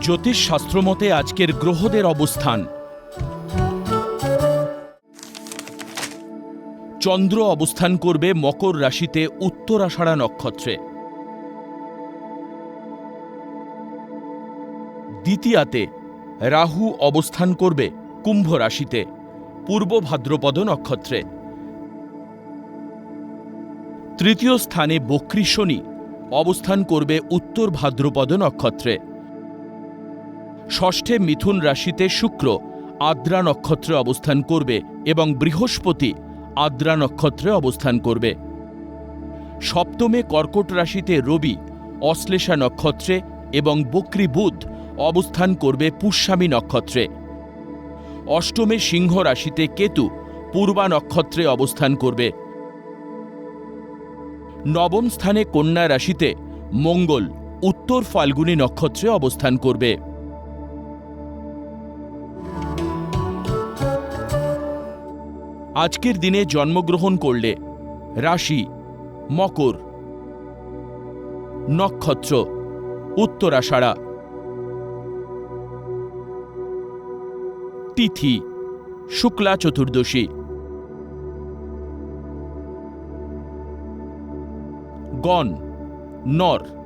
জ্যোতিষশাস্ত্র মতে আজকের গ্রহদের অবস্থান। চন্দ্র অবস্থান করবে মকর রাশিতে উত্তরাষাঢ়া নক্ষত্রে। দ্বিতীয়াতে, রাহু অবস্থান করবে কুম্ভ রাশিতে, পূর্ব ভাদ্রপদ নক্ষত্রে। তৃতীয় স্থানে বক্রী শনি অবস্থান করবে উত্তর ভাদ্রপদ নক্ষত্রে। ষষ্ঠে মিথুন রাশিতে শুক্র আদ্রা নক্ষত্রে অবস্থান করবে এবং বৃহস্পতি আদ্রা নক্ষত্রে অবস্থান করবে। সপ্তমে কর্কট রাশিতে রবি, অশ্লেষা নক্ষত্রে এবং বক্রী বুধ অবস্থান করবে পুষ্যামী নক্ষত্রে। অষ্টমে সিংহ রাশিতে কেতু পূর্বা নক্ষত্রে অবস্থান করবে। নবম স্থানে কন্যা রাশিতে মঙ্গল, উত্তর ফাল্গুনী নক্ষত্রে অবস্থান করবে। আজকের দিনে জন্মগ্রহণ করলে। রাশি মকর। নক্ষত্র উত্তরাষাঢ়া। তিথি শুক্লা চতুর্দশী। গণ নর।